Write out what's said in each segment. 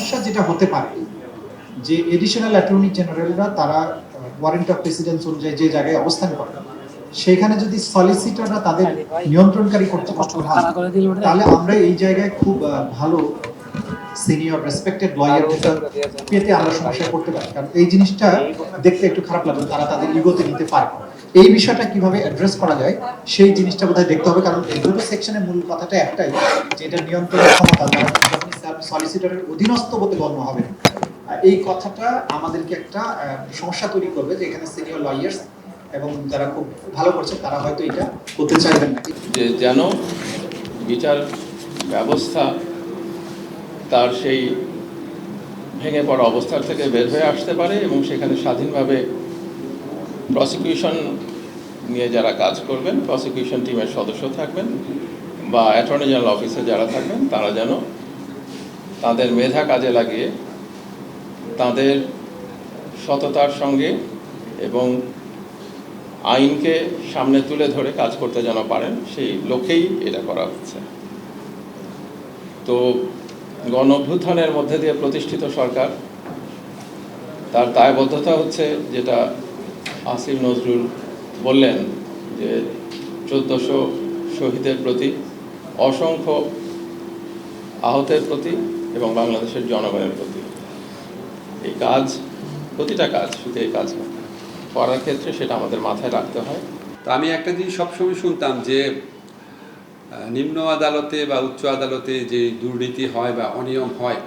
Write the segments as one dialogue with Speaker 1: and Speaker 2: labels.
Speaker 1: সমস্যা যেটা হতে পারে, যে এডিশনাল অ্যাটর্নি জেনারেলরা তারা ওয়ারেন্ট অফ প্রেসিডেন্স অনুযায়ী যে জায়গায় অবস্থান করে, সেখানে যদি সলিসিটররা তাদের নিয়ন্ত্রণকারী কর্তৃপক্ষ
Speaker 2: খাড়া করে দিল ওটা।
Speaker 1: তাহলে আমরা এই জায়গায় খুব ভালো সিনিয়র রেসপেক্টেড লয়ার পেতে আমরা সমস্যায় পড়তে পারি কারণ এই জিনিসটা দেখতে একটু খারাপ লাগবে তারা তাদের ইগোতে নিতে পারে এই বিষয়টা কীভাবে অ্যাড্রেস করা যায়, সেই জিনিসটা বোধহয় দেখতে হবে, কারণ এই দুটো সেকশনের মূল কথাটা একটাই, যে এটা নিয়ন্ত্রণের ক্ষমতা সলিসিটরের অধীনস্থ বলে গণ্য হবে। এই কথাটা আমাদেরকে একটা সমস্যা তৈরি করবে যে এখানে সিনিয়র লয়ার্স এবং যারা খুব ভালো করছে, তারা হয়তো এটা করতে চাইবেন না।
Speaker 3: যে যেন বিচার ব্যবস্থা তার সেই ভেঙে পড়া অবস্থা থেকে বের হয়ে আসতে পারে এবং সেখানে স্বাধীনভাবে প্রসিকিউশন নিয়ে যারা কাজ করবেন প্রসিকিউশন টিমের সদস্য থাকবেন বা অ্যাটর্নি জেনারেল অফিসে যারা থাকবেন, তারা যেন তাদের মেধা কাজে লাগিয়ে তাদের সততার সঙ্গে এবং আইনকে সামনে তুলে ধরে কাজ করতে যেন পারেন, সেই লক্ষ্যেই এটা করা হচ্ছে। তো গণ অভ্যুত্থানের মধ্যে দিয়ে প্রতিষ্ঠিত সরকার, তার দায়বদ্ধতা হচ্ছে যেটা আসিফ নজরুল বললেন যে চোদ্দশো শহীদের প্রতি, অসংখ্য আহতের প্রতি এবং বাংলাদেশের জনগণের প্রতি। এই কাজ, প্রতিটা কাজ, শুধু এই কাজ না, করার ক্ষেত্রে সেটা আমাদের মাথায় রাখতে হয়।
Speaker 4: তো আমি একটা জিনিস সবসময় শুনতাম যে নিম্ন আদালতে বা উচ্চ আদালতে যে দুর্নীতি হয় বা অনিয়ম হয়,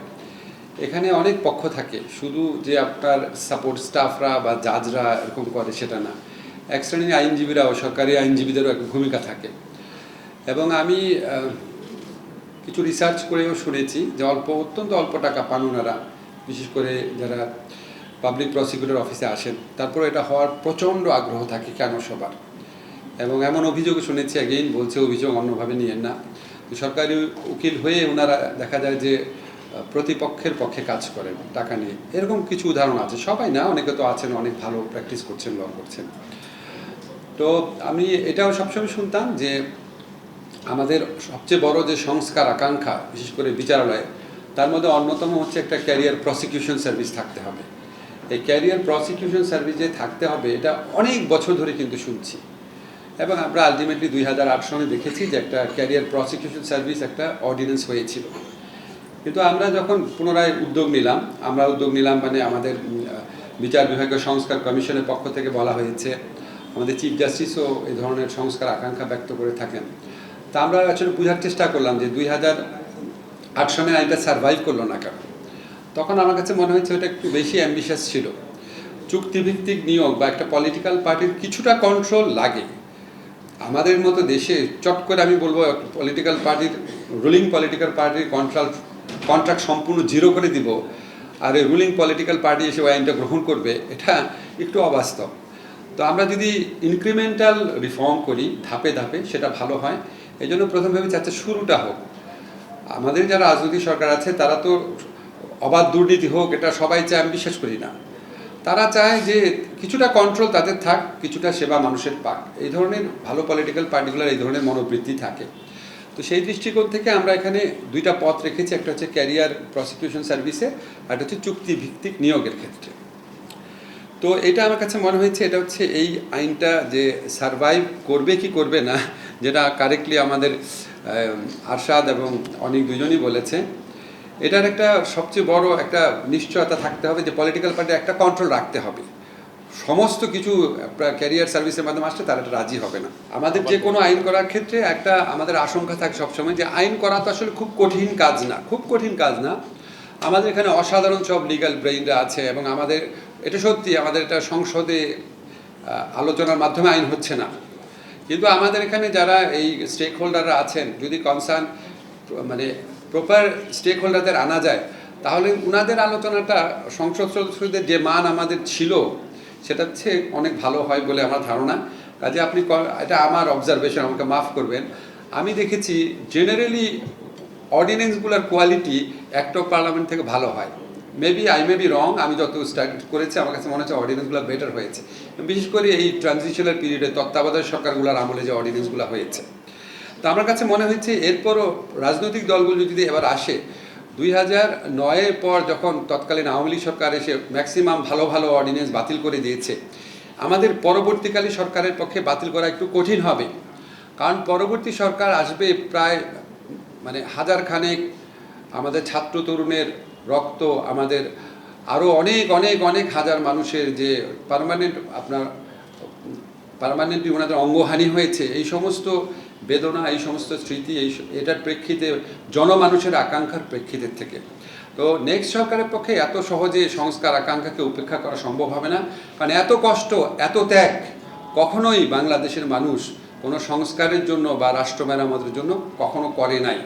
Speaker 4: এখানে অনেক পক্ষ থাকে। শুধু যে আপনার সাপোর্ট স্টাফরা বা জাজরা এরকম করে সেটা না। এক শ্রেণির আইনজীবীরাও, সরকারি আইনজীবীদেরও একটা ভূমিকা থাকে। এবং আমি কিছু রিসার্চ করেও শুনেছি যে অল্প, অত্যন্ত অল্প টাকা পান ওনারা বিশেষ করে যারা পাবলিক প্রসিকিউটর অফিসে আসেন তারপরে এটা হওয়ার প্রচণ্ড আগ্রহ থাকে কেন সবার। এবং এমন অভিযোগ শুনেছি অ্যাগেইন বলছে অভিযোগ অন্যভাবে নিয়েন না। সরকারি উকিল হয়ে ওনারা দেখা যায় যে, প্রতিপক্ষের পক্ষে কাজ করেন, টাকা নিয়ে। এরকম কিছু উদাহরণ আছে। সবাই না, অনেকে তো আছেন, অনেক ভালো প্র্যাকটিস করছেন ল করছেন। তো আমি এটাও সবসময় শুনতাম যে আমাদের সবচেয়ে বড় যে সংস্কার, আকাঙ্ক্ষা, বিশেষ করে বিচারালয়ে, তার মধ্যে অন্যতম হচ্ছে একটা ক্যারিয়ার প্রসিকিউশন সার্ভিস থাকতে হবে। এই ক্যারিয়ার প্রসিকিউশন সার্ভিস যে থাকতে হবে, এটা অনেক বছর ধরে কিন্তু শুনছি। এবং আমরা আলটিমেটলি দুই হাজার আট সনে দেখেছি যে একটা ক্যারিয়ার প্রসিকিউশন সার্ভিস একটা অর্ডিন্যান্স হয়েছিল। কিন্তু আমরা যখন পুনরায় উদ্যোগ নিলাম, আমরা উদ্যোগ নিলাম মানে আমাদের বিচার বিভাগীয় সংস্কার কমিশনের পক্ষ থেকে বলা হয়েছে, আমাদের চিফ জাস্টিসও এই ধরনের সংস্কার, আকাঙ্ক্ষা ব্যক্ত করে থাকেন। তা আমরা আসলে বোঝার চেষ্টা করলাম যে দুই হাজার আট সনের আইনটা সার্ভাইভ করল না কেন। তখন আমার কাছে মনে হয়েছে ওটা একটু বেশি অ্যাম্বিশাস ছিল। চুক্তিভিত্তিক নিয়োগ বা একটা পলিটিক্যাল পার্টির কিছুটা কন্ট্রোল লাগে। আমাদের মতো দেশে চট করে আমি বলব পলিটিক্যাল পার্টির রুলিং পলিটিক্যাল পার্টির কন্ট্রাল কন্ট্রাক্ট সম্পূর্ণ জিরো করে দিব। আর এই রুলিং পলিটিক্যাল পার্টি এসে ওই আইনটা গ্রহণ করবে, এটা একটু অবাস্তব। তো আমরা যদি ইনক্রিমেন্টাল রিফর্ম করি, ধাপে ধাপে সেটা ভালো হয়। এই জন্য প্রথম ভেবেছি আচ্ছা শুরুটা হোক। আমাদের যারা রাজনৈতিক সরকার আছে, তারা তো অবাধ দুর্নীতি হোক, এটা সবাই চায়, আমি বিশ্বাস করি না। তারা চায় যে কিছুটা কন্ট্রোল তাদের থাক, কিছুটা সেবা মানুষের পাক। এই ধরনের ভালো পলিটিক্যাল পার্টিগুলার এই ধরনের মনোবৃত্তি থাকে। তো সেই দৃষ্টিকোণ থেকে আমরা এখানে দুইটা পথ রেখেছি, একটা হচ্ছে ক্যারিয়ার প্রসিকিউশন সার্ভিসে আর একটা হচ্ছে চুক্তিভিত্তিক নিয়োগের ক্ষেত্রে। তো এটা আমার কাছে মনে হয়েছে, এটা হচ্ছে এই আইনটা যে সারভাইভ করবে কি করবে না, যেটা কারেক্টলি আমাদের আরশাদ এবং অনেক দুজনই বলেছে, এটার একটা সবচেয়ে বড় একটা নিশ্চয়তা থাকতে হবে যে পলিটিক্যাল পার্টি একটা কন্ট্রোল রাখতে হবে। সমস্ত কিছু ক্যারিয়ার সার্ভিসের মাধ্যমে আসলে তারা রাজি হবে না। আমাদের যে কোনো আইন করার ক্ষেত্রে একটা আমাদের আশঙ্কা থাকে সবসময় যে আইন করা তো আসলে খুব কঠিন কাজ না, খুব কঠিন কাজ না। আমাদের এখানে অসাধারণ সব লিগাল ব্রেইনরা আছে এবং আমাদের এটা সত্যি, আমাদের এটা সংসদে আলোচনার মাধ্যমে আইন হচ্ছে না। কিন্তু আমাদের এখানে যারা এই স্টেক হোল্ডাররা আছেন, যদি কনসার্ন মানে প্রপার স্টেক হোল্ডারদের আনা যায়, তাহলে উনাদের আলোচনাটা সংসদ সদস্যদের যে মান আমাদের ছিল সেটা হচ্ছে অনেক ভালো হয় বলে আমার ধারণা। কাজে আপনি এটা আমার অবজারভেশন আমাকে মাফ করবেন। আমি দেখেছি জেনারেলি অর্ডিন্যান্সগুলোর কোয়ালিটি অ্যাক্ট অফ পার্লামেন্ট থেকে ভালো হয়। Maybe I may be wrong আমি যত স্টাডি করেছি, আমার কাছে মনে হচ্ছে অর্ডিন্যান্সগুলো বেটার হয়েছে। বিশেষ করে এই ট্রানজিশনাল পিরিয়ডে তত্ত্বাবধায়ক সরকারগুলোর আমলে যে অর্ডিন্যান্সগুলো হয়েছে। তো আমার কাছে মনে হচ্ছে এরপরও রাজনৈতিক দলগুলো যদি এবার আসে, দুই হাজার নয়ের পর যখন তৎকালীন আওয়ামী লীগ সরকার এসে ম্যাক্সিমাম ভালো ভালো অর্ডিন্যান্স বাতিল করে দিয়েছে, আমাদের পরবর্তীকালে সরকারের পক্ষে বাতিল করা একটু কঠিন হবে। কারণ পরবর্তী সরকার আসবে প্রায় মানে হাজার খানেক আমাদের ছাত্র তরুণের রক্ত আমাদের আরও অনেক অনেক অনেক হাজার মানুষের যে পার্মানেন্ট আপনার পার্মানেন্টলি ওনাদের অঙ্গহানি হয়েছে, এই সমস্ত বেদনা, এই সমস্ত স্মৃতি, এই এটার প্রেক্ষিতে জনমানুষের আকাঙ্ক্ষার প্রেক্ষিতের থেকে। তো নেক্সট সরকারের পক্ষে এত সহজে সংস্কার আকাঙ্ক্ষাকে উপেক্ষা করা সম্ভব হবে না, কারণ এত কষ্ট, এত ত্যাগ, কখনোই বাংলাদেশের মানুষ কোনো সংস্কারের জন্য বা রাষ্ট্র মেরামতের জন্য কখনো করে নাই।